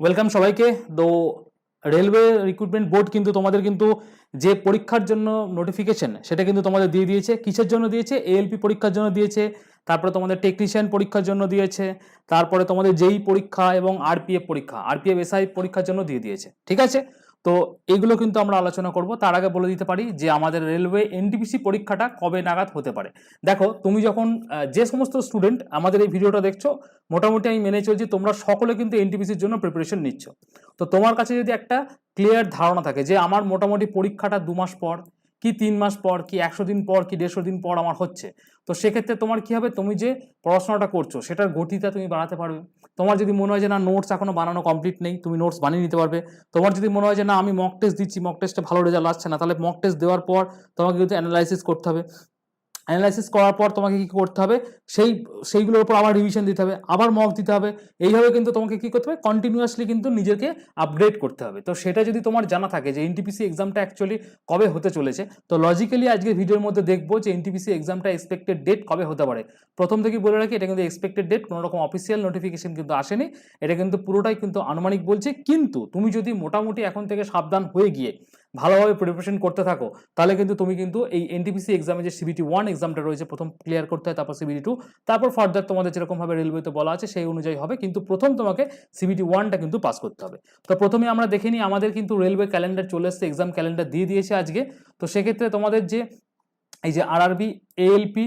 Welcome সবাইকে। তো railway recruitment board কিন্তু তোমাদের কিন্তু যে পরীক্ষার জন্য নোটিফিকেশন সেটা কিন্তু তোমাদের দিয়ে দিয়েছে। কিসের জন্য দিয়েছে? এএলপি পরীক্ষার জন্য দিয়েছে। তারপরে তোমাদের টেকনিশিয়ান পরীক্ষার জন্য দিয়েছে। তারপরে তোমাদের যেই পরীক্ষা এবং আরপিএফ পরীক্ষা আরপিএফ এসআই পরীক্ষার জন্য দিয়ে দিয়েছে। ঠিক আছে? তো এগুলো কিন্তু আমরা আলোচনা করব। তার আগে বলে দিতে পারি যে আমাদের রেলওয়ে এনটিপিসি পরীক্ষাটা কবে নাগাদ হতে পারে। দেখো, তুমি যখন যে সমস্ত স্টুডেন্ট আমাদের এই ভিডিওটা দেখছ, মোটামুটি আমি মেনে চলছি তোমরা সকলে কিন্তু এনটিপিসির জন্য প্রিপারেশন নিচ্ছ। তো তোমার কাছে যদি একটা ক্লিয়ার ধারণা থাকে যে আমার মোটামুটি পরীক্ষাটা দু মাস পর কি তিন মাস পর, কি একশো দিন পর, কি দেড়শো দিন পর আমার হচ্ছে। তো সেক্ষেত্রে তোমার কি হবে? তুমি যে পড়াশোনাটা করছ, সেটার গতিটা তুমি বাড়াতে পারবে। তোমার যদি মনে হয় যে, না নোটস এখনও বানানো কমপ্লিট নেই তুমি নোটস বানিয়ে নিতে পারবে। তোমার যদি মনে হয় যে, না, আমি মক টেস্ট দিচ্ছি মক টেস্টে ভালো রেজাল্ট আসছে না তাহলে মক টেস্ট দেওয়ার পর তোমাকে কিন্তু অ্যানালাইসিস করতে হবে। অ্যানালাইসিস করার পর তোমাকে কি করতে হবে? সেই, সেইগুলোর উপর আবার রিভিশন দিতে হবে, আবার মক দিতে হবে। এইভাবে কিন্তু তোমাকে কি করতে হবে? কন্টিনিউয়াসলি কিন্তু নিজেকে আপগ্রেড করতে হবে। তো সেটা যদি তোমার জানা থাকে যে এনটিপিসি এক্সামটা অ্যাকচুয়ালি কবে হতে চলেছে, তো লজিক্যালি আজকে ভিডিওর মধ্যে দেখব যে এনটিপিসি এক্সামটা এক্সপেক্টেড ডেট কবে হতে পারে। প্রথম থেকেই বলে রাখি, এটা কিন্তু এক্সপেক্টেড ডেট কোনো রকম অফিসিয়াল নোটিফিকেশন কিন্তু আসেনি। এটা কিন্তু পুরোটাই কিন্তু আনুমানিক বলছে। কিন্তু তুমি যদি মোটামুটি এখন থেকে সাবধান হয়ে গিয়ে ভালোভাবে প্রিপারেশন করতে থাকো, তাহলে কিন্তু তুমি কিন্তু এই এনটিপিসি এক্সামে যে সিবিটি ওয়ান এক্সামটা রয়েছে, প্রথম ক্লিয়ার করতে হয়, তারপর সিবিটি টু তারপর ফার্দার তোমাদের যেরকমভাবে রেলওয়েতে বলা আছে, সেই অনুযায়ী হবে, কিন্তু প্রথম তোমাকে সিবিটি ওয়ানটা কিন্তু পাস করতে হবে। তো প্রথমে আমরা দেখে নিই, আমাদের কিন্তু রেলওয়ে ক্যালেন্ডার চলে এসছে এক্সাম ক্যালেন্ডার দিয়ে দিয়েছে আজকে। তো সেক্ষেত্রে তোমাদের যে, এই যে আরআরবি এএলপি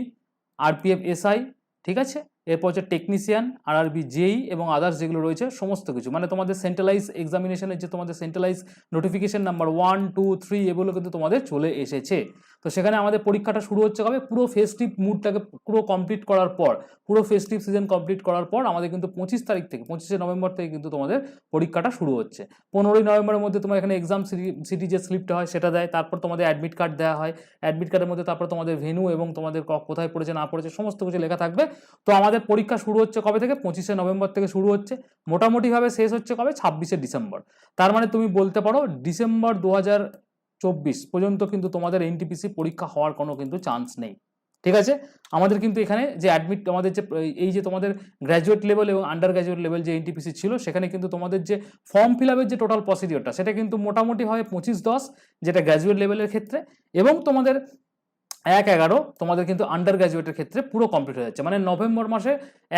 আরপিএফ এসআই ঠিক আছে? এরপর হচ্ছে টেকনিশিয়ান আর আরআরবি জেই এবং আদার্স যেগুলো রয়েছে, সমস্ত কিছু। মানে তোমাদের সেন্ট্রালাইজ এক্সামিনেশনের যে তোমাদের centralise notification number one two three এগুলো কিন্তু তোমাদের চলে এসেছে। তো সেখানে আমাদের পরীক্ষাটা শুরু হচ্ছে কবে? পুরো ফেস্টিভ মুডটাকে পুরো কমপ্লিট করার পর, পুরো ফেস্টিভ সিজন কমপ্লিট করার পর আমাদের কিন্তু পঁচিশ তারিখ থেকে, পঁচিশে নভেম্বর থেকে কিন্তু তোমাদের পরীক্ষাটা শুরু হচ্ছে। পনেরোই নভেম্বরের মধ্যে তোমার এখানে এক্সাম সিটি যে স্লিপটা হয় সেটা দেয়, তারপর তোমাদের অ্যাডমিট কার্ড দেওয়া হয়। অ্যাডমিট কার্ডের মধ্যে তারপর তোমাদের ভেনু এবং তোমাদের কোথায় পড়েছে, না পড়েছে, সমস্ত কিছু লেখা থাকবে। তো আমাদের পরীক্ষা শুরু হচ্ছে কবে থেকে? পঁচিশে নভেম্বর থেকে শুরু হচ্ছে। মোটামুটিভাবে শেষ হচ্ছে কবে? ছাব্বিশে ডিসেম্বর। তার মানে তুমি বলতে পারো, ডিসেম্বর দু চব্বিশ পর্যন্ত কিন্তু তোমাদের এনটিপিসি পরীক্ষা হওয়ার কোনো কিন্তু চান্স নেই। ঠিক আছে? আমাদের কিন্তু এখানে যে অ্যাডমিট আমাদের যে, এই যে তোমাদের গ্র্যাজুয়েট লেভেল এবং আন্ডার গ্র্যাজুয়েট লেভেল যে এনটিপিসি ছিল, সেখানে কিন্তু তোমাদের যে ফর্ম ফিল যে টোটাল প্রসিডিওরটা সেটা কিন্তু মোটামুটি হয় পঁচিশ দশ, যেটা গ্র্যাজুয়েট লেভেলের ক্ষেত্রে, এবং তোমাদের এক এগারো, তোমাদের কিন্তু আন্ডার গ্র্যাজুয়েটের ক্ষেত্রে পুরো কমপ্লিট হয়ে যাচ্ছে। মানে নভেম্বর মাসে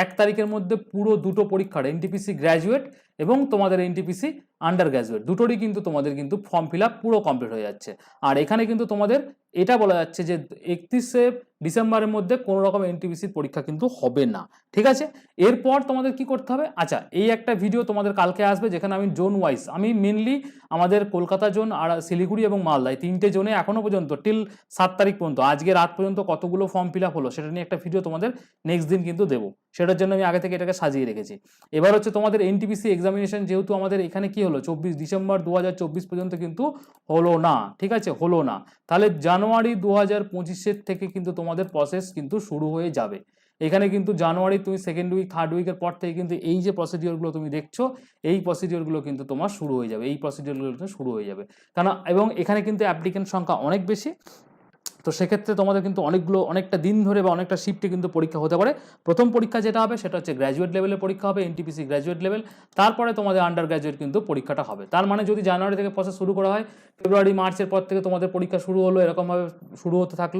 এক তারিখের মধ্যে পুরো দুটো পরীক্ষার এনটিপিসি গ্র্যাজুয়েট এবং তোমাদের এনটিপিসি আন্ডার গ্র্যাজুয়েট দুটোরই কিন্তু তোমাদের কিন্তু ফর্ম ফিল পুরো কমপ্লিট হয়ে যাচ্ছে। আর এখানে কিন্তু তোমাদের এটা বলা যাচ্ছে যে একত্রিশে ডিসেম্বরের মধ্যে কোনো রকম এনটিপিসির পরীক্ষা কিন্তু হবে না। ঠিক আছে? এরপর তোমাদের কি করতে হবে? আচ্ছা এই একটা ভিডিও তোমাদের কালকে আসবে যেখানে আমি জোন ওয়াইজ আমি মেনলি আমাদের কলকাতা জোন আর শিলিগুড়ি এবং মালদা, এই তিনটে জোনে এখনও পর্যন্ত টিল সাত তারিখ পর্যন্ত, আজকে রাত পর্যন্ত কতগুলো ফর্ম ফিল হলো, সেটা নিয়ে একটা ভিডিও তোমাদের নেক্সট দিন কিন্তু দেবো। সেটার জন্য আমি আগে থেকে এটাকে সাজিয়ে রেখেছি। এবার হচ্ছে তোমাদের এনটিপিসি এক্সামিনেশন যেহেতু আমাদের এখানে কি হলো, চব্বিশ ডিসেম্বর দু হাজার চব্বিশ পর্যন্ত কিন্তু হলো না। ঠিক আছে? হলো না। তাহলে জানুয়ারি দু হাজার পঁচিশের থেকে কিন্তু তোমাদের প্রসেস কিন্তু শুরু হয়ে যাবে। এখানে কিন্তু জানুয়ারি তুমি সেকেন্ড উইক থার্ড উইকের পর থেকে কিন্তু এই যে প্রসিডিওরগুলো তুমি দেখছ, এই প্রসিডিওরগুলো কিন্তু তোমার শুরু হয়ে যাবে, এই প্রসিডিওরগুলো শুরু হয়ে যাবে। কারণ এবং এখানে কিন্তু অ্যাপ্লিকেন্ট সংখ্যা অনেক বেশি। তো সেক্ষেত্রে তোমাদের কিন্তু অনেকগুলো, অনেকটা দিন ধরে বা অনেকটা শিফটে কিন্তু পরীক্ষা হতে পারে। প্রথম পরীক্ষা যেটা হবে সেটা হচ্ছে গ্র্যাজুয়েট লেভেলের পরীক্ষা হবে এনটিপিসি গ্র্যাজুয়েট লেভেল তারপরে তোমাদের আন্ডার গ্র্যাজুয়েট কিন্তু পরীক্ষাটা হবে। তার মানে যদি জানুয়ারি থেকে প্রসেস শুরু করা হয় ফেব্রুয়ারি মার্চের পর থেকে তোমাদের পরীক্ষা শুরু হলো, এরকমভাবে শুরু হতে থাকল,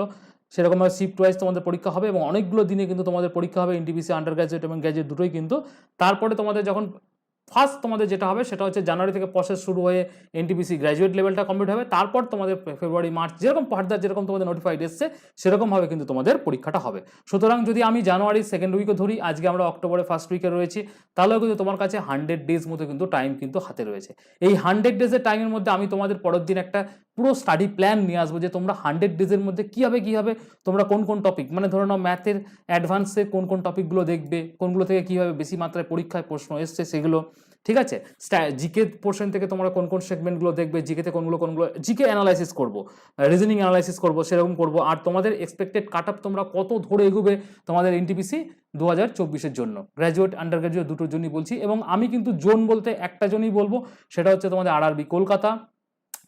সেরকমভাবে শিফট ওয়াইজ তোমাদের পরীক্ষা হবে এবং অনেকগুলো দিনে কিন্তু তোমাদের পরীক্ষা হবে এনটিপিসি আন্ডার গ্র্যাজুয়েট এবং গ্র্যাজুয়েট দুটোই কিন্তু। তারপরে তোমাদের যখন ফার্স্ট তোমাদের যেটা হবে সেটা হচ্ছে জানুয়ারি থেকে প্রসেস শুরু হয়ে এনটিপিসি গ্র্যাজুয়েট লেভেলটা কমপ্লিট হবে। তারপর তোমাদের ফেব্রুয়ারি মার্চ যেরকম ফার্দার যেরকম তোমাদের নোটিফাইড এসছে সেরকমভাবে কিন্তু তোমাদের পরীক্ষাটা হবে। সুতরাং যদি আমি জানুয়ারি সেকেন্ড উইকে ধরি, আজকে আমরা অক্টোবরে ফার্স্ট উইকে রয়েছি, তাহলেও কিন্তু তোমার কাছে হান্ড্রেড ডেজ মতো কিন্তু টাইম কিন্তু হাতে রয়েছে। এই হান্ড্রেড ডেজের টাইমের মধ্যে আমি তোমাদের পরের দিন একটা পুরো স্টাডি প্ল্যান নিয়ে আসব যে তোমরা হান্ড্রেড ডেজের মধ্যে কীভাবে হবে তোমরা কোন কোন টপিক মানে ধরে নাও ম্যাথের অ্যাডভান্সে কোন কোন টপিকগুলো দেখবে, কোনগুলো থেকে কীভাবে বেশি মাত্রায় পরীক্ষায় প্রশ্ন এসছে সেগুলো ঠিক আছে? জিকে পোর্শন থেকে তোমরা কোন কোন সেগমেন্টগুলো দেখবে জিকেতে কোনগুলো কোনগুলো জিকে অ্যানালাইসিস করব রিজনিং অ্যানালাইসিস করব, সেরকম করব। আর তোমাদের এক্সপেক্টেড কাট আপ তোমরা কত ধরে এগোবে তোমাদের এনটিপিসি দু হাজার চব্বিশের জন্য। গ্র্যাজুয়েট আন্ডার গ্র্যাজুয়েট দুটোর জন্যই বলছি। এবং আমি কিন্তু জোন বলতে একটা জনই বলব, সেটা হচ্ছে তোমাদের আরআরবি কলকাতা।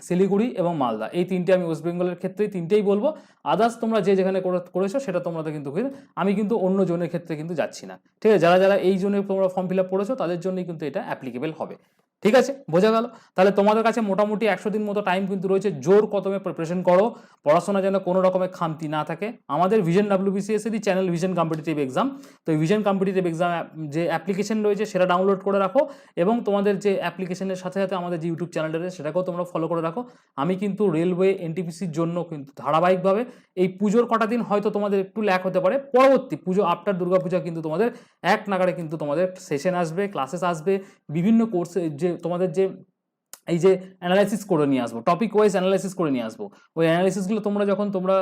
শিলিগুড়ি এবং মালদা। এই তিনটে আমি ওয়েস্ট বেঙ্গলের ক্ষেত্রেই তিনটেই বলব। আদার্স তোমরা যে যেখানে করে- করেছ সেটা তোমরা কিন্তু আমি কিন্তু অন্য জোনের ক্ষেত্রে কিন্তু যাচ্ছি না। ঠিক আছে? যারা যারা এই জোনে তোমরা ফর্ম ফিল আপ করেছ, তাদের জন্যই কিন্তু এটা অ্যাপ্লিকেবল হবে। ঠিক আছে? বোঝা গেল? তাহলে তোমাদের কাছে মোটামুটি একশো দিন মতো টাইম কিন্তু রয়েছে। জোর কদমে প্রিপারেশন করো। পড়াশোনা যেন কোনো রকমের খামতি না থাকে। আমাদের ভিশন ডাব্লিউবিসিএসেরই চ্যানেল ভিশন কম্পিটিটিভ এক্সাম তো এই ভিশন কম্পিটিটিভ এক্সাম যে অ্যাপ্লিকেশন রয়েছে সেটা ডাউনলোড করে রাখো এবং তোমাদের যে অ্যাপ্লিকেশনের সাথে সাথে আমাদের যে ইউটিউব চ্যানেলটা রয়েছে সেটাকেও তোমরা ফলো করে রাখো। আমি কিন্তু রেলওয়ে এনটিপিসির জন্য কিন্তু ধারাবাহিকভাবে এই পুজোর কটা দিন হয়তো তোমাদের একটু ল্যাক হতে পারে। পরবর্তী পুজো আফটার দুর্গাপূজা কিন্তু তোমাদের এক নাগারে কিন্তু তোমাদের সেশন আসবে ক্লাসেস আসবে। বিভিন্ন কোর্সে যে তোমাদের যে এই যে অ্যানালাইসিস করে নিয়ে আসব টপিক ওয়াইজ অ্যানালাইসিস করে নিয়ে আসব, ওই অ্যানালাইসিসগুলো তোমরা যখন তোমরা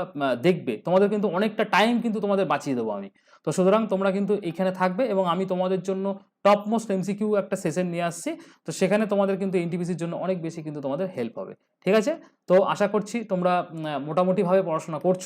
দেখবে, তোমাদের কিন্তু অনেকটা টাইম কিন্তু তোমাদের বাঁচিয়ে দেবো আমি। তো সুতরাং তোমরা কিন্তু এখানে থাকবে এবং আমি তোমাদের জন্য টপ মোস্ট এমসিকিউ একটা সেশন নিয়ে আসছি। তো সেখানে তোমাদের কিন্তু এনটিপিসির জন্য অনেক বেশি কিন্তু তোমাদের হেল্প হবে। ঠিক আছে? তো আশা করছি তোমরা মোটামুটিভাবে পড়াশোনা করছ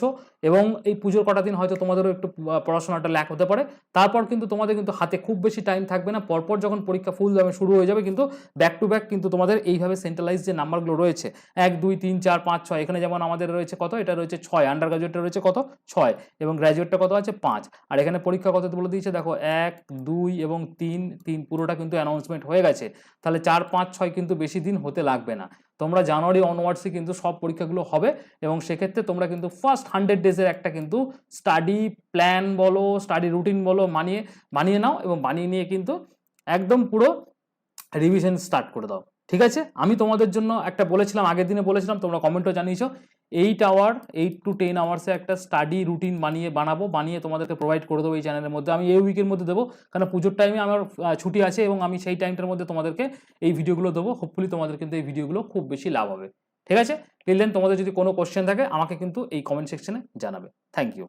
এবং এই পুজোর কটা দিন হয়তো তোমাদেরও একটু পড়াশোনাটা ল্যাক হতে পারে। তারপর কিন্তু তোমাদের কিন্তু হাতে খুব বেশি টাইম থাকবে না। পরপর যখন পরীক্ষা ফুল দামে শুরু হয়ে যাবে কিন্তু ব্যাক টু ব্যাক কিন্তু তোমাদের এইভাবে সেন্ট্রালাইজ যে নাম্বারগুলো রয়েছে, এক, দুই, তিন, চার, পাঁচ, ছয়, এখানে যেমন আমাদের রয়েছে কত? এটা রয়েছে ছয় আন্ডার গ্রাজুয়েটটা রয়েছে কত? ছয় এবং গ্র্যাজুয়েটটা কত আছে? পাঁচ। আর এখানে পরীক্ষা কত বলে দিয়েছে? দেখো, এক, দুই এবং তিন তিন, পুরোটা কিন্তু অ্যানাউন্সমেন্ট হয়ে গেছে। তাহলে চার, পাঁচ, ছয় কিন্তু বেশি দিন হতে লাগবে না। তোমরা জানুয়ারি অনওয়ার্ডসে কিন্তু সব পরীক্ষাগুলো হবে এবং সেক্ষেত্রে তোমরা কিন্তু ফার্স্ট হান্ড্রেড ডেজের একটা কিন্তু স্টাডি প্ল্যান বলো স্টাডি রুটিন বলো মানিয়ে বানিয়ে নাও এবং বানিয়ে নিয়ে কিন্তু একদম পুরো রিভিশন স্টার্ট করে দাও। ঠিক আছে? আমি তোমাদের জন্য একটা বলেছিলাম, আগের দিনে বলেছিলাম, তোমরা কমেন্টও জানিয়েছো। Eight hour eight to ten আওয়ার্সে একটা স্টাডি রুটিন বানিয়ে বানাবো, বানিয়ে তোমাদেরকে প্রোভাইড করে দেবো এই চ্যানেলের মধ্যে। আমি এই উইকের মধ্যে দেবো কারণ পুজোর টাইমে আমার ছুটি আছে এবং আমি সেই টাইমটার মধ্যে তোমাদেরকে এই ভিডিওগুলো দেবো। হোপফুলি তোমাদের কিন্তু এই ভিডিওগুলো খুব বেশি লাভ হবে। ঠিক আছে? টিল দেন তোমাদের যদি কোনো কোশ্চেন থাকে, আমাকে কিন্তু এই কমেন্ট সেকশনে জানাবে। Thank you